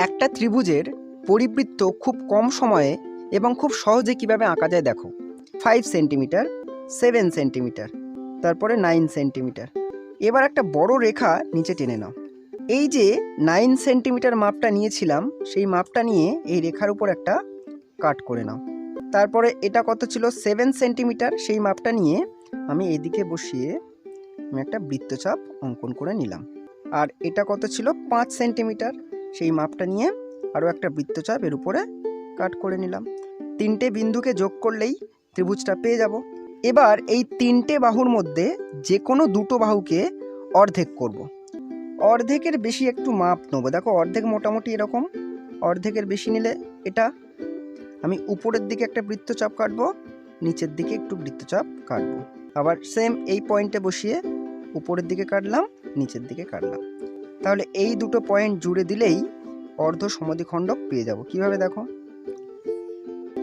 একটা ত্রিভুজের পরিবৃত্ত খুব কম সময়ে এবং খুব সহজে কীভাবে আঁকা যায় দেখো। ফাইভ সেন্টিমিটার সেভেন সেন্টিমিটার তারপরে নাইন সেন্টিমিটার এবার একটা বড় রেখা নিচে টেনে নাও। এই যে নাইন সেন্টিমিটার মাপটা নিয়েছিলাম, সেই মাপটা নিয়ে এই রেখার উপর একটা কাট করে নাও। তারপরে এটা কত ছিল? সেভেন সেন্টিমিটার সেই মাপটা নিয়ে আমি এদিকে বসিয়ে আমি একটা বৃত্তচাপ অঙ্কন করে নিলাম। আর এটা কত ছিল? পাঁচ সেন্টিমিটার সেই মাপটা নিয়ে আরও একটা বৃত্তচাপ এর উপরে কাট করে নিলাম। তিনটে বিন্দুকে যোগ করলেই ত্রিভুজটা পেয়ে যাব। এবার এই তিনটে বাহুর মধ্যে যে কোনো দুটো বাহুকে অর্ধেক করব। অর্ধেকের বেশি একটু মাপ নেব। দেখো, অর্ধেক মোটামুটি এরকম। অর্ধেকের বেশি নিলে এটা। আমি উপরের দিকে একটা বৃত্তচাপ কাটবো, নিচের দিকে একটু বৃত্তচাপ কাটবো। আবার সেম এই পয়েন্টে বসিয়ে উপরের দিকে কাটলাম, নিচের দিকে কাটলাম। তাহলে এই দুটো পয়েন্ট জুড়ে দিলেই অর্ধ সমদ্বিখণ্ডক পেয়ে যাব। কীভাবে দেখো?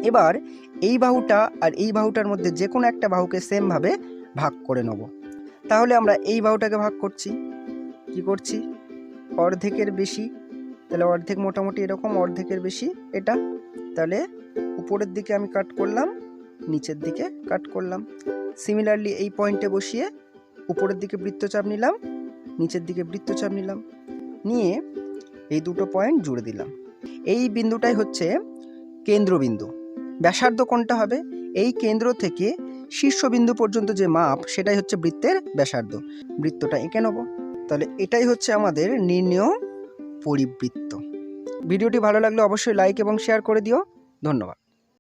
এবার এই বাহুটা আর এই বাহুটার মধ্যে যে কোনো একটা বাহুকে সেমভাবে ভাগ করে নেব। তাহলে আমরা এই বাহুটাকে ভাগ করছি। কি করছি? অর্ধেকের বেশি। তাহলে অর্ধেক মোটামুটি এরকম, অর্ধেকের বেশি এটা। তাহলে উপরের দিকে আমি কাট করলাম, নিচের দিকে কাট করলাম। সিমিলারলি এই পয়েন্টে বসিয়ে উপরের দিকে বৃত্তচাপ নিলাম। নিচের দিকে বৃত্তচাপ নিলাম। নিয়ে এই দুটো পয়েন্ট জুড়ে দিলাম। এই বিন্দুটাই হচ্ছে কেন্দ্রবিন্দু। ব্যাসার্ধ কোনটা হবে? এই কেন্দ্র থেকে শীর্ষবিন্দু পর্যন্ত যে মাপ, সেটাই হচ্ছে বৃত্তের ব্যাসার্ধ। বৃত্তটা এঁকে নেব। তাহলে এটাই হচ্ছে আমাদের নির্ণেয় পরিবৃত্ত। ভিডিওটি ভালো লাগলে অবশ্যই লাইক এবং শেয়ার করে দিও। ধন্যবাদ।